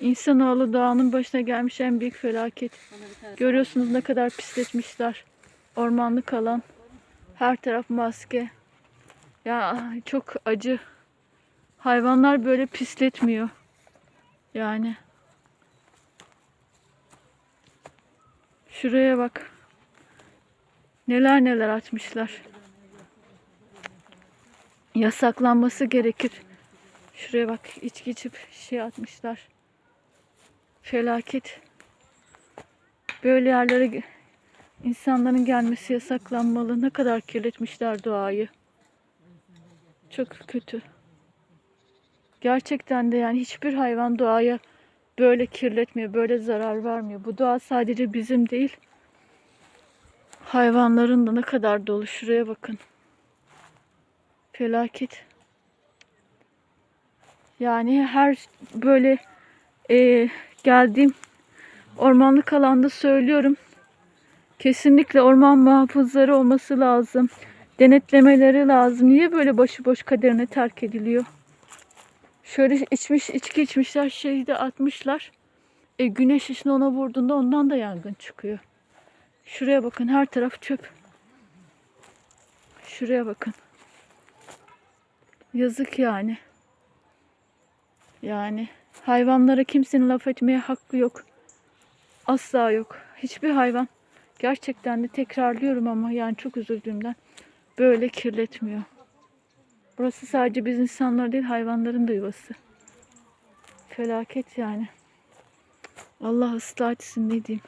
İnsanoğlu doğanın başına gelmiş en büyük felaket. Görüyorsunuz ne kadar pisletmişler. Ormanlık alan. Her taraf maske. Ya çok acı. Hayvanlar böyle pisletmiyor. Yani. Şuraya bak. Neler neler açmışlar. Yasaklanması gerekir. Şuraya bak içki içip şey atmışlar. Felaket. Böyle yerlere insanların gelmesi yasaklanmalı. Ne kadar kirletmişler doğayı. Çok kötü. Gerçekten de yani hiçbir hayvan doğaya böyle kirletmiyor, böyle zarar vermiyor. Bu doğa sadece bizim değil. Hayvanların da ne kadar dolu. Şuraya bakın. Felaket. Yani her böyle e, geldiğim ormanlık alanda söylüyorum. Kesinlikle orman muhafızları olması lazım. Denetlemeleri lazım. Niye böyle başıboş kaderine terk ediliyor? Şöyle içmiş, içki içmişler, şeyi de atmışlar. E, güneş ışını ona vurduğunda ondan da yangın çıkıyor. Şuraya bakın her taraf çöp. Şuraya bakın. Yazık yani. Yani hayvanlara kimsenin laf etmeye hakkı yok. Asla yok. Hiçbir hayvan gerçekten de tekrarlıyorum ama yani çok üzüldüğümden böyle kirletmiyor. Burası sadece biz insanlar değil hayvanların da yuvası. Felaket yani. Allah ıslah etsin ne diyeyim.